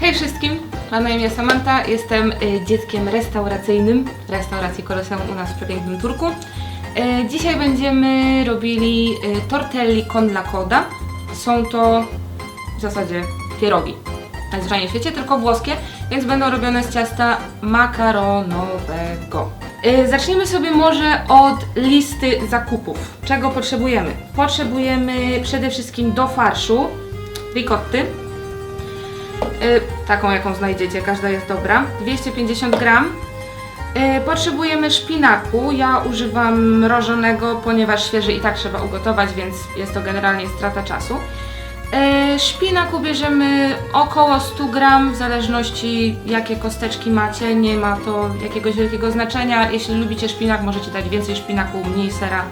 Hej wszystkim, mam na imię Samantha, jestem y, dzieckiem restauracyjnym restauracji Koloseum u nas w przepięknym Turku. Y, Dzisiaj będziemy robili y, tortelli con la coda. Są to w zasadzie pierogi. Najzwyczajniej w świecie, tylko włoskie, więc będą robione z ciasta makaronowego. Y, Zaczniemy sobie może od listy zakupów. Czego potrzebujemy? Potrzebujemy przede wszystkim do farszu ricotty, taką jaką znajdziecie, każda jest dobra. 250 gram. Y, potrzebujemy szpinaku. Ja używam mrożonego, ponieważ świeży i tak trzeba ugotować, więc jest to generalnie strata czasu. Y, szpinaku bierzemy około 100 gram, w zależności jakie kosteczki macie. Nie ma to jakiegoś wielkiego znaczenia. Jeśli lubicie szpinak, możecie dać więcej szpinaku, mniej sera.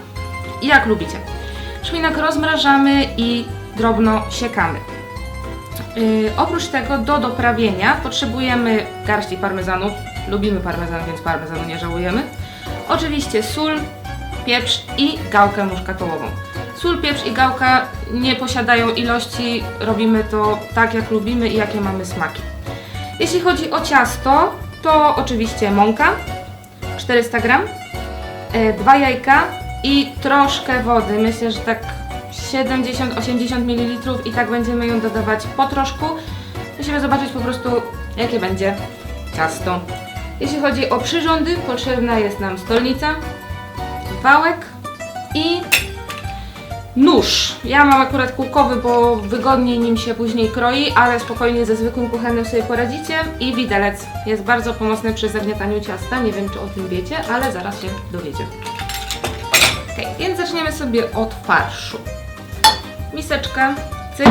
Jak lubicie. Szpinak rozmrażamy i drobno siekamy. Yy, oprócz tego do doprawienia potrzebujemy garści parmezanu. Lubimy parmezan, więc parmezanu nie żałujemy. Oczywiście sól, pieprz i gałkę muszkatołową. Sól, pieprz i gałka nie posiadają ilości, robimy to tak jak lubimy i jakie mamy smaki. Jeśli chodzi o ciasto, to oczywiście mąka 400 gram, e, dwa jajka i troszkę wody. Myślę, że tak 70-80 ml i tak będziemy ją dodawać po troszku. Musimy zobaczyć po prostu jakie będzie ciasto. Jeśli chodzi o przyrządy, potrzebna jest nam stolnica, wałek i nóż. Ja mam akurat kółkowy, bo wygodniej nim się później kroi, ale spokojnie ze zwykłym kuchennym sobie poradzicie. I widelec jest bardzo pomocny przy zagniataniu ciasta. Nie wiem czy o tym wiecie, ale zaraz się dowiecie. Ok, więc zaczniemy sobie od farszu. Miseczkę, cyk,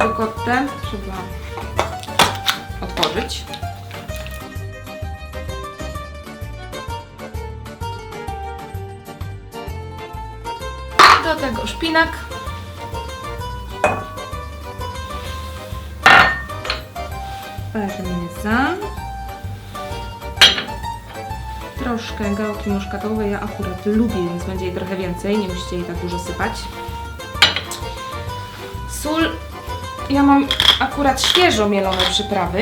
rykottę trzeba otworzyć. Do tego szpinak. Parmezan. Troszkę gałki muszkatowej, ja akurat lubię, więc będzie jej trochę więcej, nie musicie jej tak dużo sypać. Sól. Ja mam akurat świeżo mielone przyprawy,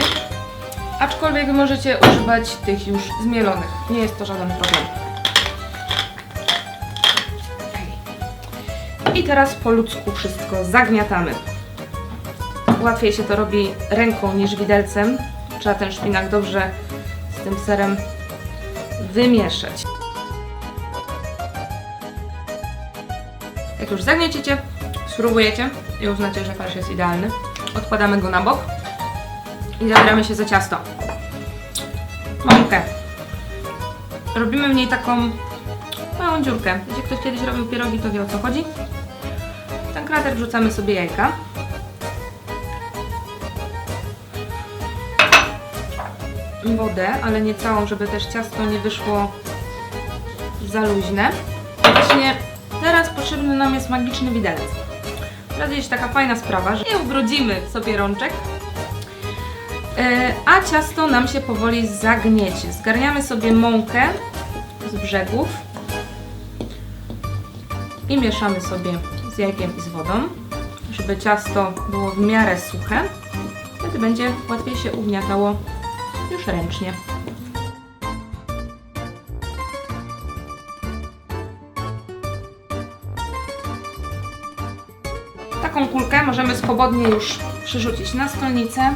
aczkolwiek możecie używać tych już zmielonych. Nie jest to żaden problem. I teraz po ludzku wszystko zagniatamy. Łatwiej się to robi ręką niż widelcem. Trzeba ten szpinak dobrze z tym serem wymieszać. Jak już zagniecicie, spróbujecie i uznacie, że farsz jest idealny, odkładamy go na bok i zabieramy się za ciasto. Mąkę. Robimy w niej taką małą dziurkę. Jeśli ktoś kiedyś robił pierogi, to wie o co chodzi. W ten krater wrzucamy sobie jajka. Wodę, ale nie całą, żeby też ciasto nie wyszło za luźne. Właśnie teraz potrzebny nam jest magiczny widelec. Teraz jest taka fajna sprawa, że nie ubrudzimy sobie rączek, E, a ciasto nam się powoli zagniecie. Zgarniamy sobie mąkę z brzegów i mieszamy sobie z jajkiem i z wodą, żeby ciasto było w miarę suche. Wtedy będzie łatwiej się ugniatało już ręcznie. Taką kulkę możemy swobodnie już przyrzucić na stolnicę.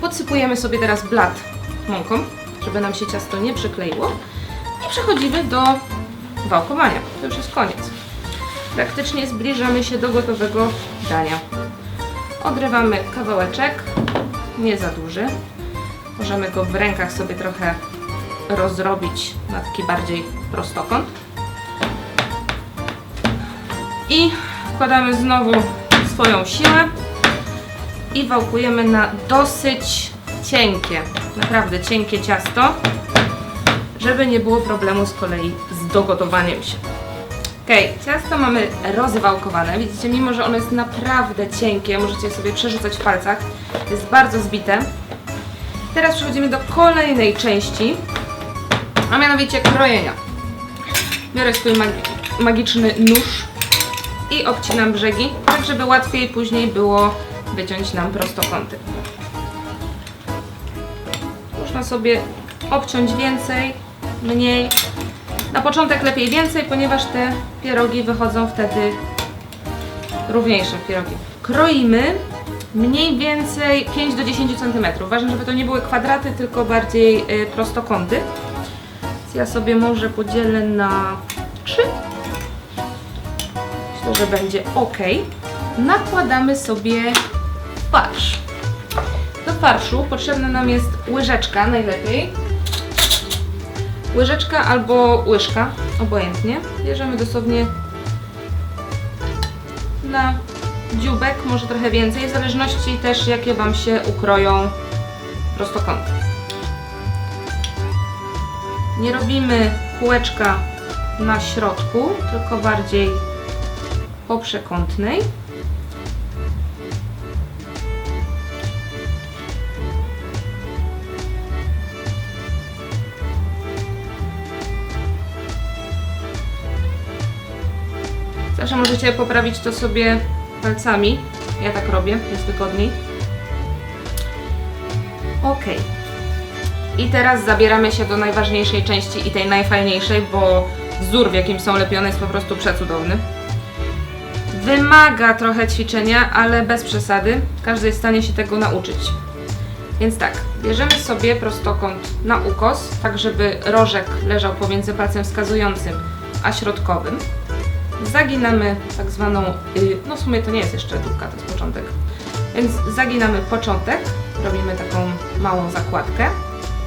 Podsypujemy sobie teraz blat mąką, żeby nam się ciasto nie przykleiło. I przechodzimy do wałkowania. To już jest koniec. Praktycznie zbliżamy się do gotowego dania. Odrywamy kawałeczek, nie za duży. Możemy go w rękach sobie trochę rozrobić na taki bardziej prostokąt. I wkładamy znowu swoją siłę i wałkujemy na dosyć cienkie, naprawdę cienkie ciasto, żeby nie było problemu z kolei z dogotowaniem się. Ok, ciasto mamy rozwałkowane. Widzicie, mimo że ono jest naprawdę cienkie, możecie sobie przerzucać w palcach, jest bardzo zbite. Teraz przechodzimy do kolejnej części, a mianowicie krojenia. Biorę swój magi- magiczny nóż i obcinam brzegi, tak żeby łatwiej później było wyciąć nam prostokąty. Można sobie obciąć więcej, mniej. Na początek lepiej więcej, ponieważ te pierogi wychodzą wtedy równiejsze pierogi. Kroimy mniej więcej 5 do 10 cm. Ważne, żeby to nie były kwadraty, tylko bardziej y, prostokąty. Więc ja sobie może podzielę na 3. Myślę, że będzie ok. Nakładamy sobie farsz. Do farszu potrzebna nam jest łyżeczka najlepiej. Łyżeczka albo łyżka, obojętnie. Bierzemy dosłownie na dziubek, może trochę więcej, w zależności też jakie Wam się ukroją prostokąty. Nie robimy kółeczka na środku, tylko bardziej po przekątnej. Zawsze możecie poprawić to sobie palcami. Ja tak robię, jest wygodniej. Ok. I teraz zabieramy się do najważniejszej części i tej najfajniejszej, bo wzór, w jakim są lepione, jest po prostu przecudowny. Wymaga trochę ćwiczenia, ale bez przesady. Każdy jest w stanie się tego nauczyć. Więc tak, bierzemy sobie prostokąt na ukos, tak żeby rożek leżał pomiędzy palcem wskazującym a środkowym. Zaginamy tak zwaną, y, no w sumie to nie jest jeszcze dupka, to jest początek. Więc zaginamy początek, robimy taką małą zakładkę.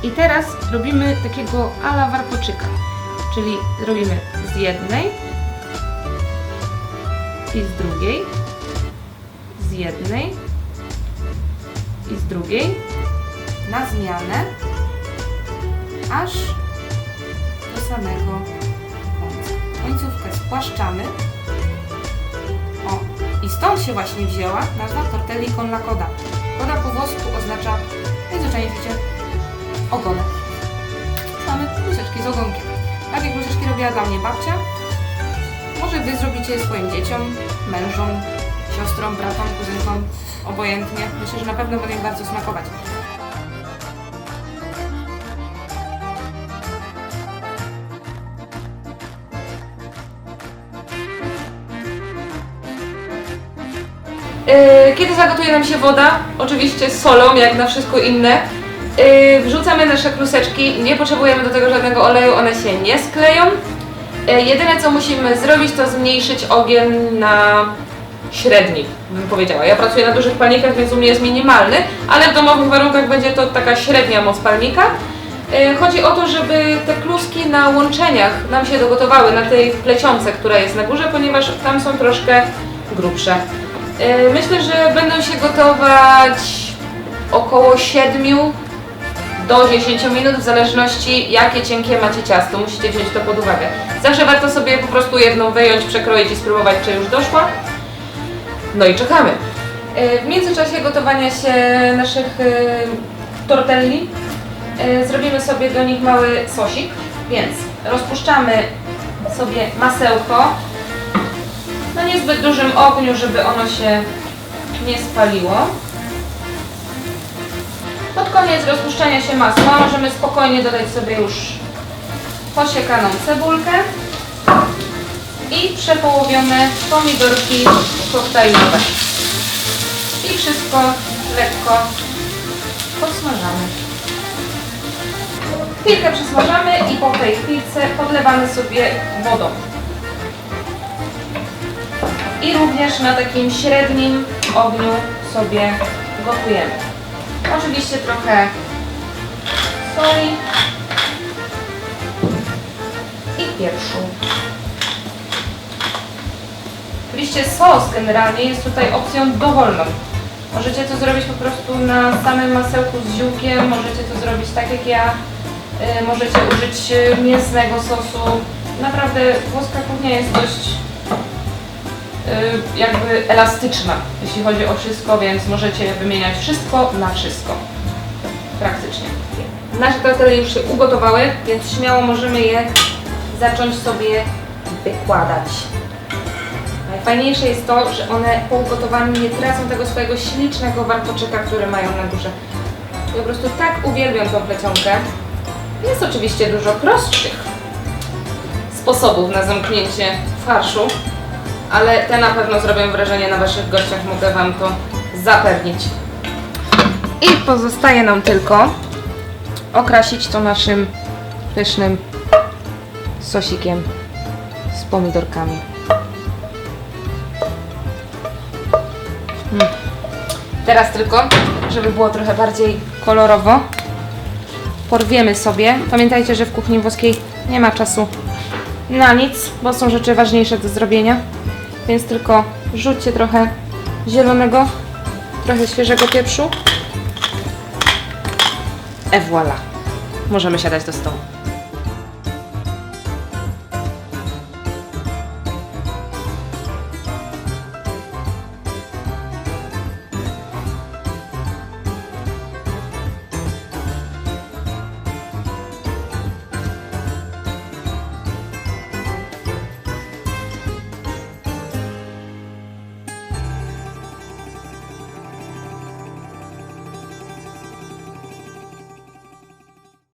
I teraz robimy takiego ala warkoczyka, czyli robimy z jednej i z drugiej, z jednej i z drugiej, na zmianę, aż do samego. Końcówkę spłaszczamy. O, i stąd się właśnie wzięła nazwa tortelli con la coda. Coda po włosku oznacza, najzwyczajniej wiecie, ogonek. Mamy łyżeczki z ogonkiem. Jak łyżeczki robiła dla mnie babcia, może Wy zrobicie je swoim dzieciom, mężom, siostrom, bratom, kuzynkom, obojętnie. Myślę, że na pewno będą im bardzo smakować. Yy, Kiedy zagotuje nam się woda, oczywiście z solą, jak na wszystko inne, yy, wrzucamy nasze kluseczki. Nie potrzebujemy do tego żadnego oleju, one się nie skleją. Yy, Jedyne co musimy zrobić, to zmniejszyć ogień na średni, bym powiedziała. Ja pracuję na dużych palnikach, więc u mnie jest minimalny, ale w domowych warunkach będzie to taka średnia moc palnika. Chodzi o to, żeby te kluski na łączeniach nam się dogotowały, na tej plecionce, która jest na górze, ponieważ tam są troszkę grubsze. Yy, Myślę, że będą się gotować około 7 do 10 minut, w zależności jakie cienkie macie ciasto. Musicie wziąć to pod uwagę. Zawsze warto sobie po prostu jedną wyjąć, przekroić i spróbować, czy już doszła. No i czekamy. Yy, W międzyczasie gotowania się naszych yy, tortelli zrobimy sobie do nich mały sosik, więc rozpuszczamy sobie masełko na niezbyt dużym ogniu, żeby ono się nie spaliło. Pod koniec rozpuszczania się masła możemy spokojnie dodać sobie już posiekaną cebulkę i przepołowione pomidorki koktajlowe. I wszystko lekko podsmażamy. Chwilkę przesmażamy i po tej chwilce podlewamy sobie wodą i również na takim średnim ogniu sobie gotujemy. Oczywiście trochę soli i pieprzu. Oczywiście sos generalnie jest tutaj opcją dowolną. Możecie to zrobić po prostu na samym masełku z ziółkiem, możecie to zrobić tak jak ja, y, możecie użyć y, mięsnego sosu. Naprawdę włoska kuchnia jest dość jakby elastyczna, jeśli chodzi o wszystko, więc możecie wymieniać wszystko na wszystko. Praktycznie. Nasze tortelle już się ugotowały, więc śmiało możemy je zacząć sobie wykładać. Najfajniejsze jest to, że one po ugotowaniu nie tracą tego swojego ślicznego warkoczyka, który mają na górze. Ja po prostu tak uwielbiam tą plecionkę. Jest oczywiście dużo prostszych sposobów na zamknięcie farszu, ale te na pewno zrobią wrażenie na Waszych gościach, mogę Wam to zapewnić. I pozostaje nam tylko okrasić to naszym pysznym sosikiem z pomidorkami. Mm. Teraz tylko, żeby było trochę bardziej kolorowo, porwiemy sobie. Pamiętajcie, że w kuchni włoskiej nie ma czasu na nic, bo są rzeczy ważniejsze do zrobienia. Więc tylko rzućcie trochę zielonego, trochę świeżego pieprzu. E voilà. Możemy siadać do stołu.